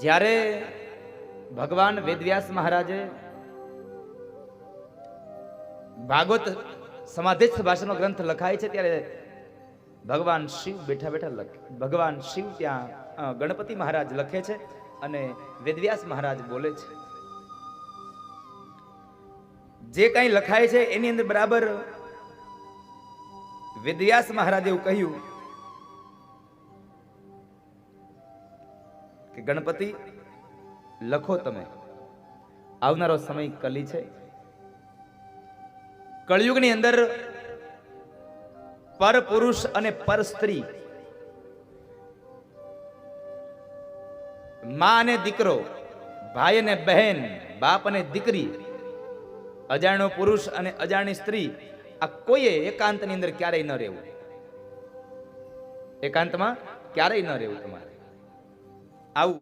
જ્યારે ભગવાન વેદવ્યાસ મહારાજે ભાગવત સમાધિસ્થ ભાષાનો ગ્રંથ લખાય છે, ત્યારે ભગવાન શિવ બેઠા બેઠા લખે, ભગવાન શિવ ત્યાં ગણપતિ મહારાજ લખે છે અને વેદવ્યાસ મહારાજ બોલે છે. જે કંઈ લખાય છે, એની અંદર બરાબર વેદવ્યાસ મહારાજે એવું કહ્યું કે ગણપતિ, લખો તમે. આવનારો સમય કલી છે. કળયુગની અંદર પર પુરુષ અને પર સ્ત્રી. માં અને દીકરો, ભાઈ અને બહેન, બાપ અને દીકરી, અજાણ્યો પુરુષ અને અજાણી સ્ત્રી, આ કોઈએ એકાંતની અંદર ક્યારેય ન રહેવું. એકાંતમાં ક્યારેય ન રહેવું તમારે. આવું